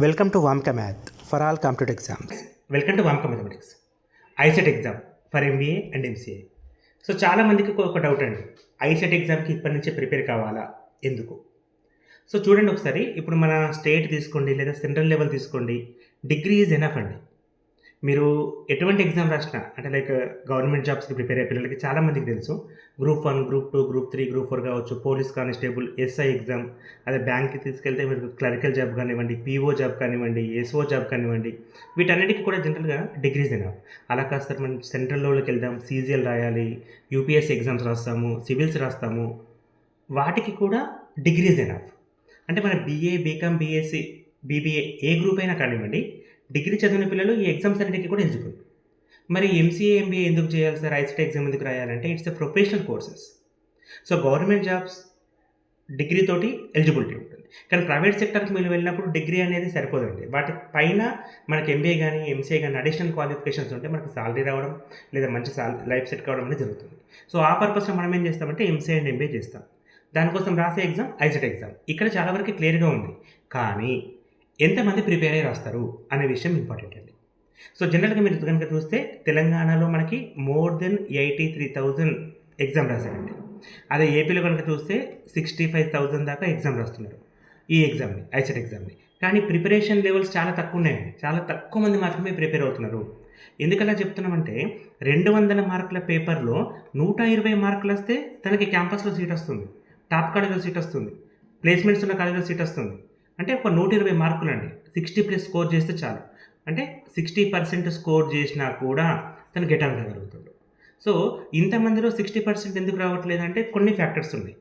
Welcome to Vamka math for all competitive exams welcome to Vamka mathematics ICET exam for MBA and MCA so చాలామందికి ఒక doubt అండి. ICET ఎగ్జామ్కి ఇప్పటి నుంచే prepare కావాలా? ఎందుకు? సో చూడండి ఒకసారి. ఇప్పుడు మన స్టేట్ తీసుకోండి లేదా సెంట్రల్ లెవెల్ తీసుకోండి. డిగ్రీ ఈజ్ ఎనఫ్ అండి. మీరు ఎటువంటి ఎగ్జామ్ రాసినా అంటే లైక్ గవర్నమెంట్ జాబ్స్కి ప్రిపేర్ అయ్యే పిల్లలకి చాలామందికి తెలుసు. Group one group two group three group four కావచ్చు పోలీస్ కానిస్టేబుల్ ఎస్ఐ ఎగ్జామ్ అదే బ్యాంక్కి తీసుకెళ్తే మీరు క్లరికల్ జాబ్ కానివ్వండి పీఓ జాబ్ కానివ్వండి ఎస్ఓ జాబ్ కానివ్వండి వీటన్నిటికీ కూడా జనరల్గా డిగ్రీస్ అయినా. అలా కాస్త మనం సెంట్రల్ లెవెల్కి వెళ్దాం సీజీఎల్ రాయాలి యూపీఎస్సీ ఎగ్జామ్స్ రాస్తాము సివిల్స్ రాస్తాము వాటికి కూడా డిగ్రీస్ అయినా. అంటే మన బీఏ బీకామ్ బీఎస్సీ బీబీఏ ఏ గ్రూప్ అయినా కానివ్వండి డిగ్రీ చదివిన పిల్లలు ఈ ఎగ్జామ్స్ అన్నిటికీ కూడా ఎలిజిబుల్. మరి ఎంసీఏ ఎంబీఏ ఎందుకు చేయాలి సార్? ఐసెట్ ఎగ్జామ్ ఎందుకు రాయాలంటే it's a professional courses so government jobs degree తోటి ఎలిజిబిలిటీ ఉంటుంది. కానీ ప్రైవేట్ సెక్టర్కి మీరు వెళ్ళినప్పుడు డిగ్రీ అనేది సరిపోదండి. వాటి పైన మనకి ఎంబీఏ కానీ ఎంసీఏ కానీ అడిషనల్ క్వాలిఫికేషన్స్ ఉంటే మనకి సాలరీ రావడం లేదా మంచి సాలరీ లైఫ్ సెట్ కావడం అనేది జరుగుతుంది. సో ఆ పర్పస్లో మనం ఏం చేస్తామంటే ఎంసీఏ అండ్ ఎంబీఏ చేస్తాం. దానికోసం రాసే ఎగ్జామ్ ఐసెట్ ఎగ్జామ్ ఇక్కడ చాలా వరకు క్లియర్గా ఉంది. కానీ ఎంతమంది ప్రిపేర్ అయ్యి రాస్తారు అనే విషయం ఇంపార్టెంట్ అండి. సో జనరల్గా మీరు కనుక చూస్తే తెలంగాణలో మనకి more than eighty three thousand exam రాశారండి. అదే ఏపీలో కనుక చూస్తే సిక్స్టీ ఫైవ్ థౌజండ్ దాకా ఎగ్జామ్ రాస్తున్నారు ఈ ఎగ్జామ్ని ఐసెట్ ఎగ్జామ్ని. కానీ ప్రిపరేషన్ లెవెల్స్ చాలా తక్కువ ఉన్నాయండి. చాలా తక్కువ మంది మాత్రమే ప్రిపేర్ అవుతున్నారు. ఎందుకలా చెప్తున్నామంటే రెండు వందల మార్కుల పేపర్లో నూట ఇరవై మార్కులు వస్తే తనకి క్యాంపస్లో సీట్ వస్తుంది టాప్ కాలేజీలో సీట్ వస్తుంది ప్లేస్మెంట్స్ ఉన్న కాలేజీలో సీట్ వస్తుంది. అంటే ఒక నూట ఇరవై మార్కులు అండి సిక్స్టీ ప్లస్ స్కోర్ చేస్తే చాలు. అంటే సిక్స్టీ పర్సెంట్ స్కోర్ చేసినా కూడా తను గెట్ ఆన్ సో ఇంతమందిలో సిక్స్టీ పర్సెంట్ ఎందుకు రావట్లేదు అంటే కొన్ని ఫ్యాక్టర్స్ ఉన్నాయి.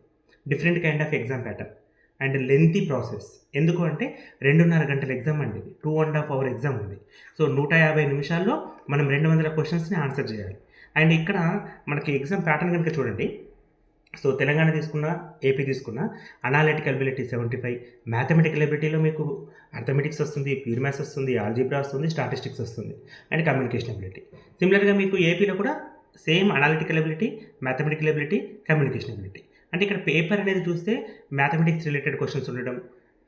Different kind of exam pattern and lengthy process. ఎందుకు అంటే రెండున్నర గంటల ఎగ్జామ్ అండి ఇది. Two and half hour exam ఉంది. సో నూట యాభై నిమిషాల్లో మనం రెండు వందల క్వశ్చన్స్ని ఆన్సర్ చేయాలి. అండ్ ఇక్కడ మనకి ఎగ్జామ్ ప్యాటర్న్ కనుక చూడండి. సో తెలంగాణ తీసుకున్న ఏపీ తీసుకున్న analytical ability seventy five mathematical అబిలిటీలో మీకు అర్థమెటిక్స్ వస్తుంది ప్యూర్ మ్యాథ్స్ వస్తుంది ఆల్జీబ్రా వస్తుంది స్టాటిస్టిక్స్ వస్తుంది అండ్ కమ్యూనికేషన్ అబిలిటీ సిమిలర్గా మీకు ఏపీలో కూడా same analytical ability mathematical ability communication ability అంటే ఇక్కడ పేపర్ అనేది చూస్తే మ్యాథమెటిక్స్ రిలేటెడ్ క్వశ్చన్స్ ఉండడం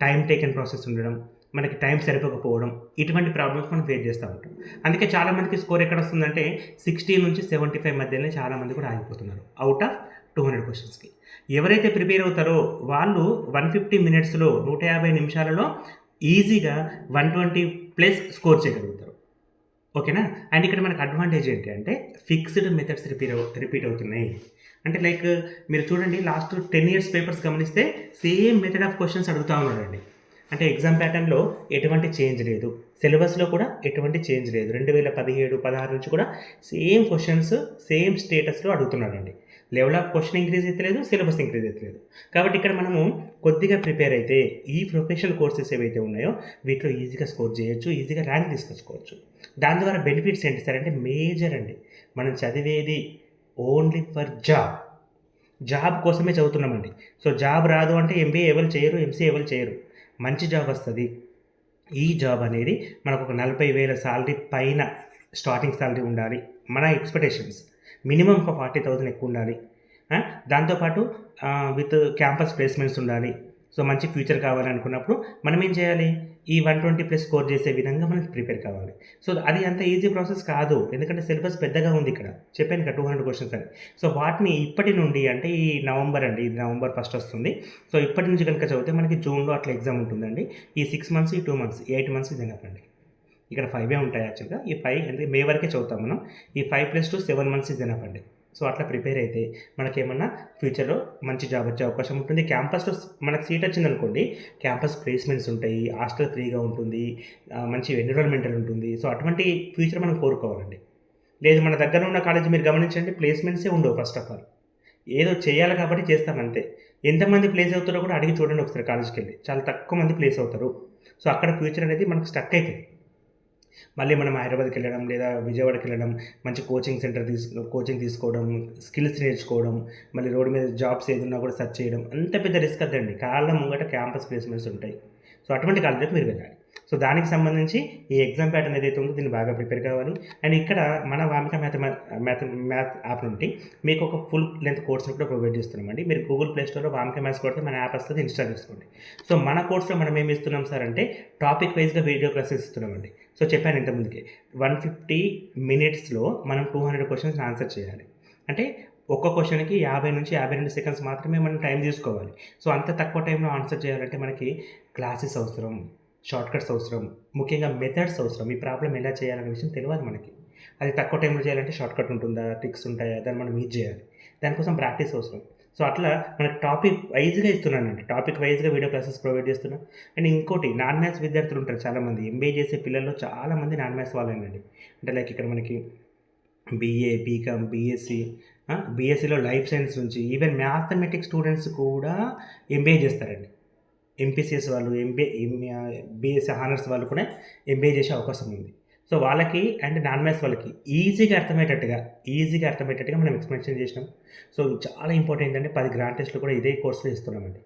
టైం టేకెన్ ప్రాసెస్ ఉండడం మనకి టైం సరిపోకపోవడం ఇటువంటి ప్రాబ్లమ్స్ మనం ఫేస్ చేస్తూ ఉంటాం. అందుకే చాలామందికి స్కోర్ ఎక్కడ వస్తుందంటే సిక్స్టీ నుంచి సెవెంటీ ఫైవ్ మధ్యలోనే చాలామంది కూడా ఆగిపోతున్నారు. అవుట్ ఆఫ్ టూ హండ్రెడ్ క్వశ్చన్స్కి ఎవరైతే ప్రిపేర్ అవుతారో వాళ్ళు వన్ ఫిఫ్టీ మినిట్స్లో నూట యాభై నిమిషాలలో ఈజీగా వన్ ట్వంటీ ప్లస్ స్కోర్ చేయగలుగుతారు. ఓకేనా? అండ్ ఇక్కడ మనకు అడ్వాంటేజ్ ఏంటి అంటే ఫిక్స్డ్ మెథడ్స్ రిపీట్ రిపీట్ అవుతున్నాయి. అంటే లైక్ మీరు చూడండి లాస్ట్ టెన్ ఇయర్స్ పేపర్స్ గమనిస్తే సేమ్ మెథడ్ ఆఫ్ క్వశ్చన్స్ అడుగుతూ ఉన్నారండి. అంటే ఎగ్జామ్ ప్యాటర్న్లో ఎటువంటి చేంజ్ లేదు. సిలబస్లో కూడా ఎటువంటి చేంజ్ లేదు. రెండు వేల పదిహేడు పదహారు నుంచి కూడా సేమ్ క్వశ్చన్స్ సేమ్ స్టేటస్లో అడుగుతున్నారండి. లెవెల్ ఆఫ్ క్వశ్చన్ ఇంక్రీజ్ అయితే సిలబస్ ఇంక్రీజ్ అయితే కాబట్టి ఇక్కడ మనము కొద్దిగా ప్రిపేర్ అయితే ఈ ప్రొఫెషనల్ కోర్సెస్ ఏవైతే ఉన్నాయో వీటిలో ఈజీగా స్కోర్ చేయొచ్చు ఈజీగా ర్యాంక్ తీసుకొచ్చుకోవచ్చు. దాని ద్వారా బెనిఫిట్స్ ఏంటి సార్ అంటే మేజర్ అండి. మనం చదివేది ఓన్లీ ఫర్ జాబ్ జాబ్ కోసమే చదువుతున్నామండి. సో జాబ్ రాదు అంటే ఎంబీఏ ఎవరు చేయరు ఎంసీఏ ఎవరు చేయరు. మంచి జాబ్ వస్తుంది. ఈ జాబ్ అనేది మనకు ఒక నలభై వేల సాలరీ పైన స్టార్టింగ్ సాలరీ ఉండాలి. మన ఎక్స్పెక్టేషన్స్ మినిమం ఒక ఫార్టీ థౌజండ్ ఎక్కువ ఉండాలి. దాంతోపాటు విత్ క్యాంపస్ ప్లేస్మెంట్స్ ఉండాలి. సో మంచి ఫ్యూచర్ కావాలనుకున్నప్పుడు మనం ఏం చేయాలి? ఈ వన్ ట్వంటీ ప్లస్ స్కోర్ చేసే విధంగా మనం ప్రిపేర్ కావాలి. సో అది అంత ఈజీ ప్రాసెస్ కాదు. ఎందుకంటే సిలబస్ పెద్దగా ఉంది ఇక్కడ. చెప్పాను కదా టూ హండ్రెడ్ క్వశ్చన్స్ అని. సో వాటిని ఇప్పటి నుండి అంటే ఈ నవంబర్ అండి ఇది నవంబర్ ఫస్ట్ వస్తుంది. సో ఇప్పటి నుంచి కనుక చదివితే మనకి జూన్లో అట్లా ఎగ్జామ్ ఉంటుందండి. ఈ సిక్స్ మంత్స్ ఈ టూ మంత్స్ ఎయిట్ మంత్స్ ఇది ఇక్కడ ఫైవే ఉంటాయి యాక్చువల్గా ఈ ఫైవ్ అంటే మే వరకే చదువుతాం మనం. ఈ five plus two seven months is enough అండి. సో అట్లా ప్రిపేర్ అయితే మనకేమన్నా ఫ్యూచర్లో మంచి జాబ్ వచ్చే అవకాశం ఉంటుంది. క్యాంపస్లో మనకు సీట్ వచ్చిందనుకోండి క్యాంపస్ ప్లేస్మెంట్స్ ఉంటాయి హాస్టల్ ఫ్రీగా ఉంటుంది మంచి ఎన్విరాన్మెంటల్ ఉంటుంది. సో అటువంటి ఫ్యూచర్ మనం కోరుకోవాలండి. లేదు మన దగ్గర ఉన్న కాలేజ్ మీరు గమనించండి ప్లేస్మెంట్సే ఉండవు ఫస్ట్ ఆఫ్ ఆల్ ఏదో చేయాలి కాబట్టి చేస్తాం అంతే. ఎంతమంది ప్లేస్ అవుతారో కూడా అడిగి చూడండి ఒకసారి కాలేజ్కి వెళ్ళి. చాలా తక్కువ మంది ప్లేస్ అవుతారు. సో అక్కడ ఫ్యూచర్ అనేది మనకు స్టక్ అవుతుంది మళ్ళీ మనం హైదరాబాద్కి వెళ్ళడం లేదా విజయవాడకి వెళ్ళడం మంచి కోచింగ్ సెంటర్ తీసు కోచింగ్ తీసుకోవడం స్కిల్స్ నేర్చుకోవడం మళ్ళీ రోడ్డు మీద జాబ్స్ ఏదన్నా కూడా సెర్చ్ చేయడం అంత పెద్ద రిస్క్ అదండి కాళ్ళ ముంగట క్యాంపస్ ప్లేస్మెంట్స్ ఉంటాయి. సో అటువంటి కాలేజీకి మీరు వెళ్ళాలి. సో దానికి సంబంధించి ఈ ఎగ్జామ్ ప్యాటర్న్ ఏదైతే ఉందో దీన్ని బాగా ప్రిపేర్ కావాలి. అండ్ ఇక్కడ మన Vamika math math math app నుండి మీకు ఒక ఫుల్ లెంత్ కోర్స్ని కూడా ప్రొవైడ్ చేస్తున్నామండి. మీరు గూగుల్ ప్లే స్టోర్లో వామిక మ్యాథ్స్ కొడితే మన యాప్ వస్తుంది ఇన్స్టాల్ చేసుకోండి. సో మన కోర్స్లో మనం ఏమి ఇస్తున్నాం సార్ అంటే టాపిక్ వైజ్గా వీడియో క్లాసెస్ ఇస్తున్నామండి. సో చెప్పాను ఇంతకుముందుకే వన్ ఫిఫ్టీ మినిట్స్లో మనం టూ హండ్రెడ్ క్వశ్చన్స్ ఆన్సర్ చేయాలి. అంటే ఒక్క క్వశ్చన్కి యాభై నుంచి యాభై రెండు సెకండ్స్ మాత్రమే మనం టైం తీసుకోవాలి. సో అంత తక్కువ టైంలో ఆన్సర్ చేయాలంటే మనకి క్లాసెస్ అవసరం. షార్ట్కట్స్ అవసరం ముఖ్యంగా మెథడ్స్ అవసరం. ఈ ప్రాబ్లం ఎలా చేయాలనే విషయం తెలియాలి మనకి. అది తక్కువ టైంలో చేయాలంటే షార్ట్కట్ ఉంటుందా ట్రిక్స్ ఉంటాయా దాన్ని మనం యూజ్ చేయాలి. దానికోసం ప్రాక్టీస్ అవసరం. సో అట్లా మనకి టాపిక్ వైజ్గా ఇస్తున్నానండి. టాపిక్ వైజ్గా వీడియో క్లాసెస్ ప్రొవైడ్ చేస్తున్నాం. అండ్ ఇంకోటి నాన్ మ్యాథ్స్ విద్యార్థులు ఉంటారు చాలామంది. ఎంబీఏ చేసే పిల్లల్లో చాలామంది నాన్ మ్యాథ్స్ వాళ్ళేనండి. అంటే లైక్ ఇక్కడ మనకి బీఏ బీకామ్ బీఎస్సీ బీఎస్సీలో లైఫ్ సైన్స్ నుంచి ఈవెన్ మ్యాథమెటిక్స్ స్టూడెంట్స్ కూడా ఎంబీఏ చేస్తారండి. ఎంపీసీఎస్ వాళ్ళు ఎంబీఏ బీఎస్సీ హానర్స్ వాళ్ళు కూడా ఎంబీఏ చేసే అవకాశం ఉంది. సో వాళ్ళకి అండ్ నాన్ మ్యాథ్స్ వాళ్ళకి ఈజీగా అర్థమయ్యేటట్టుగా ఈజీగా అర్థమయ్యేటట్టుగా మనం ఎక్స్ప్లెనేషన్ చేసినాం. సో చాలా ఇంపార్టెంట్ ఏంటంటే పది గ్రాండ్ టెస్ట్లు కూడా ఇదే కోర్సులో ఇస్తున్నామండి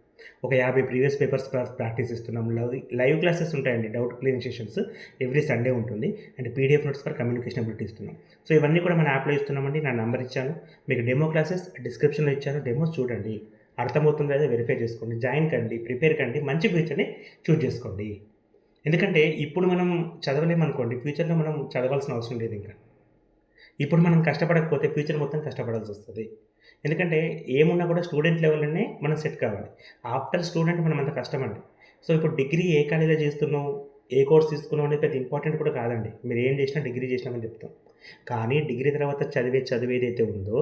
ఒక యాభై ప్రీవియస్ పేపర్స్ ప్రాక్టీస్ ఇస్తున్నాం లైవ్ లైవ్ క్లాసెస్ ఉంటాయండి doubt clearing sessions every Sunday ఉంటుంది. And PDF notes for communication ability ఇస్తున్నాం. సో ఇవన్నీ కూడా మన యాప్లో ఇస్తున్నామండి. నా నెంబర్ ఇచ్చాను. మీకు డెమో క్లాసెస్ డిస్క్రిప్షన్లో ఇచ్చాను. డెమోస్ చూడండి. అర్థమవుతుంది లేదో వెరిఫై చేసుకోండి జాయిన్ కండి ప్రిపేర్ కండి మంచి ఫ్యూచర్ని చూజ్ చేసుకోండి. ఎందుకంటే ఇప్పుడు మనం చదవలేమనుకోండి ఫ్యూచర్లో మనం చదవాల్సిన అవసరం లేదు ఇంకా. ఇప్పుడు మనం కష్టపడకపోతే ఫ్యూచర్ మొత్తం కష్టపడాల్సి వస్తుంది. ఎందుకంటే ఏమున్నా కూడా స్టూడెంట్ లెవెల్లోనే మనం సెట్ కావాలి. ఆఫ్టర్ స్టూడెంట్ మనం అంత కష్టమండి. సో ఇప్పుడు డిగ్రీ ఏ కాలేజీలో చేస్తున్నావు ఏ కోర్స్ తీసుకున్నావు అనేది పెద్ద ఇంపార్టెంట్ కూడా కాదండి. మీరు ఏం చేసినా డిగ్రీ చేసినామని చెప్తాం. కానీ డిగ్రీ తర్వాత చదివే చదివేదైతే ఉందో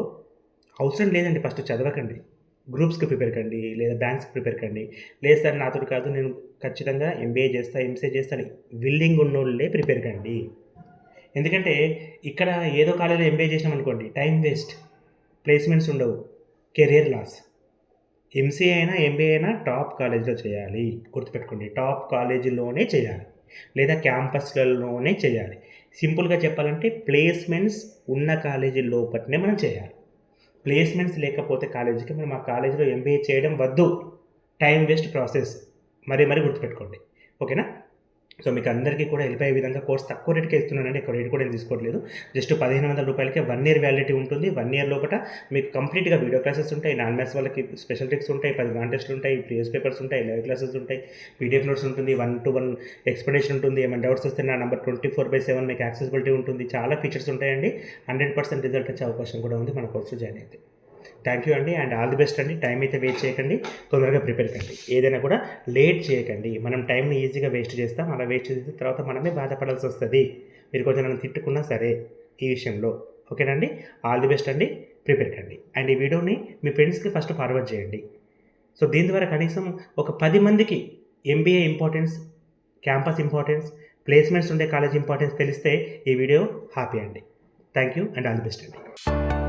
అవసరం లేదండి ఫస్ట్ చదవకండి. గ్రూప్స్కి ప్రిపేర్ కండి లేదా బ్యాంక్స్కి ప్రిపేర్ కండి. లేదు సార్ నాతో కాదు నేను ఖచ్చితంగా ఎంబీఏ చేస్తా ఎంసీఏ చేస్తాను విల్లింగ్ ఉన్నోళ్ళే ప్రిపేర్ కండి. ఎందుకంటే ఇక్కడ ఏదో కాలేజీలో ఎంబీఏ చేసినాం అనుకోండి టైం వేస్ట్ ప్లేస్మెంట్స్ ఉండవు కెరియర్ లాస్. ఎంసీఏ అయినా ఎంబీఏ అయినా టాప్ కాలేజీలో చేయాలి గుర్తుపెట్టుకోండి టాప్ కాలేజీలోనే చేయాలి లేదా క్యాంపస్లలోనే చేయాలి. సింపుల్గా చెప్పాలంటే ప్లేస్మెంట్స్ ఉన్న కాలేజీ లోపలనే మనం చేయాలి. ప్లేస్మెంట్స్ లేకపోతే కాలేజీకి మీరు మా కాలేజీలో ఎంబీఏ చేయడం వద్దు. టైం వేస్ట్ ప్రాసెస్ మరీ మరీ గుర్తుపెట్టుకోండి. ఓకేనా? సో మీకు అందరికీ కూడా వెళ్ళిపోయే విధంగా కోర్స్ తక్కువ రేట్కే ఇస్తున్నానండి. ఎక్కువ రేట్ కూడా నేను తీసుకోవట్లేదు. జస్ట్ పదిహేను వందల రూపాయలకే వన్ ఇయర్ వ్యాలిడిటీ ఉంటుంది. వన్ ఇయర్ లోపల మీకు కంప్లీట్గా వీడియో క్లాసెస్ ఉంటాయి. నాన్ మ్యాథ్స్ వాళ్ళకి స్పెషల్ ట్రిక్స్ ఉంటాయి. పది కాంటెస్ట్లు ఉంటాయి. ప్రీవియస్ పేపర్స్ ఉంటాయి. లైవ్ క్లాసెస్ ఉంటాయి. పీడిఎఫ్ నోట్స్ ఉంటుంది. వన్ టు వన్ ఎక్స్ప్లెనేషన్ ఉంటుంది. ఏమైనా డౌట్స్ వస్తే నా number twenty four by seven మీకు యాక్సెసిబిలిటీ ఉంటుంది. చాలా ఫీచర్స్ ఉంటాయండి. హండ్రెడ్ పర్సెంట్ రిజల్ట్ వచ్చే అవకాశం కూడా ఉంది. మన కోర్సు జాయిన్ అయితే. థ్యాంక్ యూ అండి అండ్ ఆల్ ది బెస్ట్ అండి. టైం అయితే వేస్ట్ చేయకండి. తొందరగా ప్రిపేర్ కండి. ఏదైనా కూడా లేట్ చేయకండి. మనం టైంని ఈజీగా వేస్ట్ చేస్తాం. అలా వేస్ట్ చేసిన తర్వాత మనమే బాధపడాల్సి వస్తుంది. మీరు కొంచెం నన్ను తిట్టుకున్నా సరే ఈ విషయంలో. ఓకేనండి ఆల్ ది బెస్ట్ అండి. ప్రిపేర్ కండి. అండ్ ఈ వీడియోని మీ ఫ్రెండ్స్కి ఫస్ట్ ఫార్వర్డ్ చేయండి. సో దీని ద్వారా కనీసం ఒక పది మందికి MBA importance campus importance placements ఉండే కాలేజ్ ఇంపార్టెన్స్ తెలిస్తే ఈ వీడియో హ్యాపీ అండి. Thank you and all the best అండి.